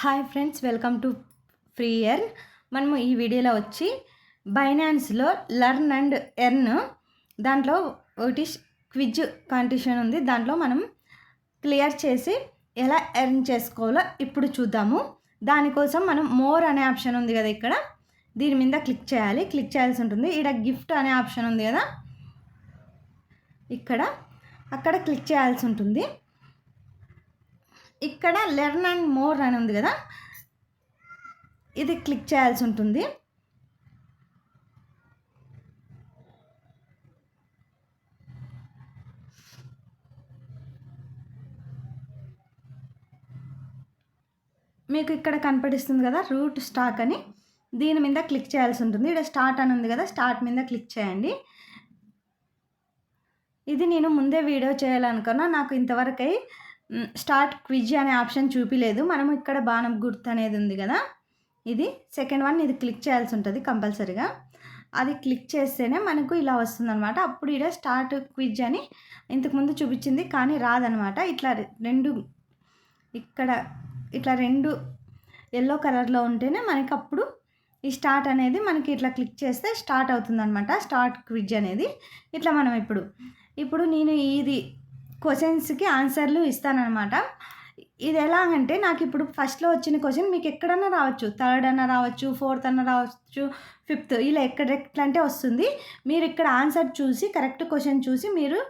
Hi friends welcome to free year మనము ఈ వీడియోలో వచ్చి బైనాన్స్లో లర్న్ అండ్ ఎర్న్ దాంట్లో ఒకటి క్విజ్ కాంపిటీషన్ ఉంది. దాంట్లో మనం క్లియర్ చేసి ఎలా ఎర్న్ చేసుకోవాలో ఇప్పుడు చూద్దాము. దానికోసం మనం మోర్ అనే ఆప్షన్ ఉంది కదా ఇక్కడ. దీని మీద క్లిక్ చేయాలి. క్లిక్ చేయాల్సి ఉంటుంది. ఇక్కడ గిఫ్ట్ అనే ఆప్షన్ ఉంది కదా. ఇక్కడ అక్కడ క్లిక్ చేయాల్సి ఉంటుంది. ఇక్కడ లెర్న్ అండ్ మోర్ అని ఉంది కదా? ఇది క్లిక్ చేయాల్సి ఉంటుంది. మీకు ఇక్కడ కనపడిస్తుంది కదా రూట్ స్టాక్ అని. దీని మీద క్లిక్ చేయాల్సి ఉంటుంది. ఇక్కడ స్టార్ట్ అని ఉంది కదా స్టార్ట్ మీద క్లిక్ చేయండి. ఇది నేను ముందే వీడియో చేయాలనుకున్నా నాకు ఇంతవరకై స్టార్ట్ క్విజ్ అనే ఆప్షన్ చూపిలేదు. మనం ఇక్కడ బాణం గుర్తు అనేది ఉంది కదా? ఇది సెకండ్ వన్ ఇది క్లిక్ చేయాల్సి ఉంటుంది కంపల్సరీగా. అది క్లిక్ చేస్తేనే మనకు ఇలా వస్తుందన్నమాట. అప్పుడు ఇక్కడ స్టార్ట్ క్విజ్ అని ఇంతకుముందు చూపించింది కానీ రాదనమాట ఇట్లా రెండు ఇక్కడ ఇట్లా రెండు ఎల్లో కలర్లో ఉంటేనే మనకి అప్పుడు ఈ స్టార్ట్ అనేది మనకి ఇట్లా క్లిక్ చేస్తే స్టార్ట్ అవుతుందన్నమాట స్టార్ట్ క్విజ్ అనేది. ఇట్లా మనం ఇప్పుడు ఇప్పుడు నేను ఇది క్వశ్చన్స్కి ఆన్సర్లు ఇస్తానన్నమాట. ఇది ఎలా అంటే నాకు ఇప్పుడు ఫస్ట్లో వచ్చిన క్వశ్చన్ మీకు ఎక్కడన్నా రావచ్చు. థర్డ్ అన్న రావచ్చు ఫోర్త్ అన్న రావచ్చు ఫిఫ్త్ ఇలా ఎక్కడ ఎట్లా అంటే వస్తుంది. మీరు ఇక్కడ ఆన్సర్ చూసి కరెక్ట్ క్వశ్చన్ చూసి మీరు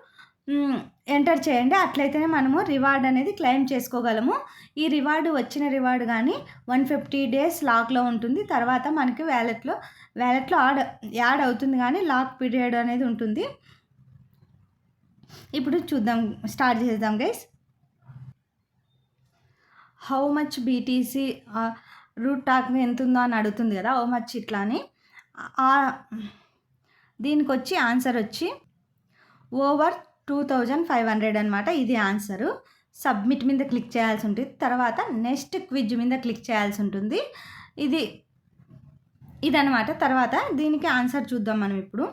ఎంటర్ చేయండి. అట్లయితేనే మనము రివార్డ్ అనేది క్లెయిమ్ చేసుకోగలము. ఈ రివార్డు వచ్చిన రివార్డు కానీ వన్ ఫిఫ్టీ డేస్ లాక్లో ఉంటుంది. తర్వాత మనకి వ్యాలెట్లో వ్యాలెట్లో యాడ్ యాడ్ అవుతుంది కానీ లాక్ పీరియడ్ అనేది ఉంటుంది. ఇప్పుడు చూద్దాం స్టార్ట్ చేద్దాం guys how much BTC root talk ఎంత ఉందో అని అడుగుతుంది కదా హౌ మచ్ ఇట్లా అని. దీనికి వచ్చి ఆన్సర్ వచ్చి over two thousand five hundred అనమాట ఇది ఆన్సరు సబ్మిట్ మీద క్లిక్ చేయాల్సి ఉంటుంది తర్వాత నెక్స్ట్ క్విజ్ మీద క్లిక్ చేయాల్సి ఉంటుంది. ఇది ఇదనమాట తర్వాత దీనికి ఆన్సర్ చూద్దాం మనం ఇప్పుడు.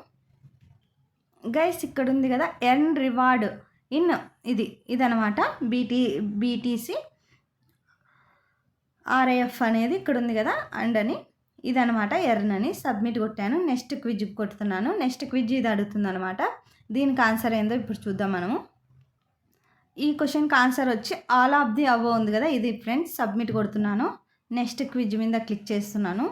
గైస్ ఇక్కడ ఉంది కదా ఎర్న్ రివార్డ్ ఇన్ ఇది ఇదనమాట. బీటీ బీటీసీ ఆర్ఐఎఫ్ అనేది ఇక్కడ ఉంది కదా అండ్ అని. ఇదనమాట ఎర్న్ అని సబ్మిట్ కొట్టాను. నెక్స్ట్ క్విజ్ కొడుతున్నాను. నెక్స్ట్ క్విజ్ ఇది అడుగుతుంది అనమాట దీనికి ఆన్సర్ ఏందో ఇప్పుడు చూద్దాం మనము. ఈ క్వశ్చన్కి ఆన్సర్ వచ్చి ఆల్ ఆఫ్ ది అవ్వ ఉంది కదా ఇది ఫ్రెండ్స్ సబ్మిట్ కొడుతున్నాను. నెక్స్ట్ క్విజ్ మీద క్లిక్ చేస్తున్నాను.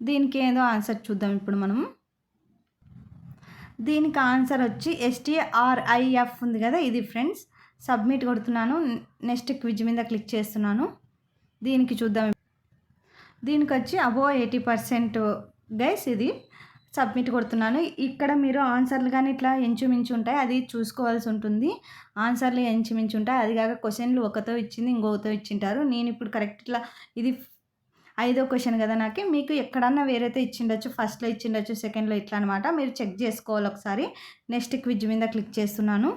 దీనికి ఏదో ఆన్సర్ చూద్దాం ఇప్పుడు మనం. దీనికి ఆన్సర్ వచ్చి ఎస్టీఆర్ఐఎఫ్ ఉంది కదా ఇది ఫ్రెండ్స్. సబ్మిట్ కొడుతున్నాను నెక్స్ట్ క్విజ్ మీద క్లిక్ చేస్తున్నాను. దీనికి చూద్దాం. దీనికి వచ్చి అబో ఎయిటీ పర్సెంట్ గైస్ ఇది. సబ్మిట్ కొడుతున్నాను. ఇక్కడ మీరు ఆన్సర్లు కానీ ఇట్లా ఎంచుమించు ఉంటాయి అది చూసుకోవాల్సి ఉంటుంది. ఆన్సర్లు ఎంచుమించు ఉంటాయి. అది కాక క్వశ్చన్లు ఒకతో ఇచ్చింది ఇంకొకతో ఇచ్చింటారు. నేను ఇప్పుడు కరెక్ట్ ఇట్లా ఇది ఐదో క్వశ్చన్ కదా నాకు. మీకు ఎక్కడన్నా వేరైతే ఇచ్చిండొచ్చు ఫస్ట్లో ఇచ్చిండొచ్చు సెకండ్లో ఇట్లా అనమాట మీరు చెక్ చేసుకోవాలి ఒకసారి. నెక్స్ట్ క్విజ్ మీద క్లిక్ చేస్తున్నాను.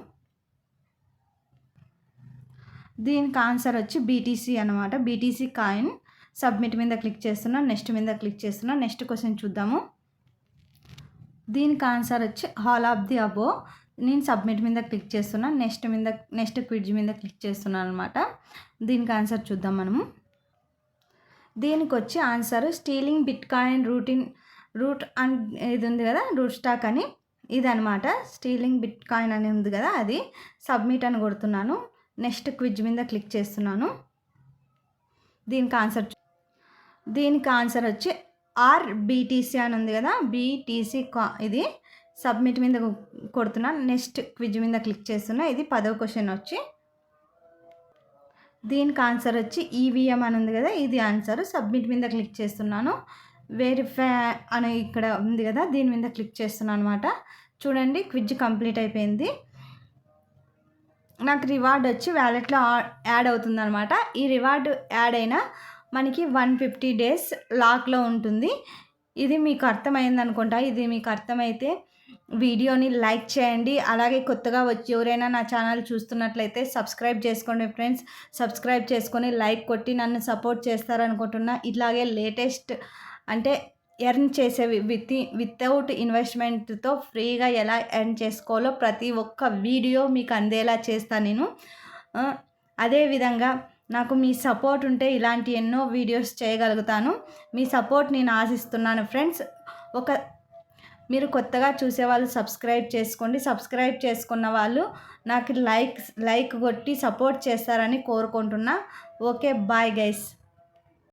దీనికి ఆన్సర్ వచ్చి బీటీసీ అనమాట బీటీసీ కాయిన్ సబ్మిట్ మీద క్లిక్ చేస్తున్నా నెక్స్ట్ మీద క్లిక్ చేస్తున్నా. నెక్స్ట్ క్వశ్చన్ చూద్దాము. దీనికి ఆన్సర్ వచ్చి హాల్ ఆఫ్ ది అబో నేను సబ్మిట్ మీద క్లిక్ చేస్తున్నా నెక్స్ట్ మీద నెక్స్ట్ క్విడ్జ్ మీద క్లిక్ చేస్తున్నాను అనమాట దీనికి ఆన్సర్ చూద్దాం మనము. దీనికి వచ్చి answer stealing bitcoin routine root and ఇది ఉంది కదా రూట్ స్టాక్ అని. ఇదనమాట స్టీలింగ్ బిట్ కాయిన్ అని ఉంది కదా అది. సబ్మిట్ అని కొడుతున్నాను. నెక్స్ట్ క్విజ్ మీద క్లిక్ చేస్తున్నాను. దీనికి ఆన్సర్ దీనికి ఆన్సర్ వచ్చి ఆర్ బీటీసీ అని ఉంది కదా బీటీసీ కా ఇది. సబ్మిట్ మీద కొడుతున్నాను. నెక్స్ట్ క్విజ్ మీద క్లిక్ చేస్తున్నా. ఇది పదవ క్వశ్చన్ వచ్చి దీనికి ఆన్సర్ వచ్చి ఈవీఎం అని ఉంది కదా ఇది ఆన్సర్. సబ్మిట్ మీద క్లిక్ చేస్తున్నాను. వెరిఫై అని ఇక్కడ ఉంది కదా దీని మీద క్లిక్ చేస్తున్నాను అనమాట చూడండి క్విజ్ కంప్లీట్ అయిపోయింది. నాకు రివార్డ్ వచ్చి వ్యాలెట్లో యాడ్ అవుతుంది అనమాట ఈ రివార్డ్ యాడ్ అయినా మనకి వన్ ఫిఫ్టీ డేస్ లాక్లో ఉంటుంది. ఇది మీకు అర్థమైంది అనుకుంటా. ఇది మీకు అర్థమైతే వీడియోని లైక్ చేయండి. అలాగే కొత్తగా వచ్చి ఎవరైనా నా ఛానల్ చూస్తున్నట్లయితే సబ్స్క్రైబ్ చేసుకోండి ఫ్రెండ్స్. సబ్స్క్రైబ్ చేసుకొని లైక్ కొట్టి నన్ను సపోర్ట్ చేస్తారనుకుంటున్నా. ఇలాగే లేటెస్ట్ అంటే ఎర్న్ చేసేవి విత్ వితౌట్ ఇన్వెస్ట్మెంట్తో ఫ్రీగా ఎలా ఎర్న్ చేసుకోవాలో ప్రతి ఒక్క వీడియో మీకు అందేలా చేస్తాను నేను. అదేవిధంగా నాకు మీ సపోర్ట్ ఉంటే ఇలాంటి ఎన్నో వీడియోస్ చేయగలుగుతాను. మీ సపోర్ట్ నేను ఆశిస్తున్నాను ఫ్రెండ్స్. ఒక మీరు కొత్తగా చూసేవాళ్ళు సబ్స్క్రైబ్ చేసుకోండి. సబ్స్క్రైబ్ చేసుకున్న వాళ్ళు నాకు లైక్ లైక్ కొట్టి సపోర్ట్ చేస్తారని కోరుకుంటున్నా. Okay bye guys.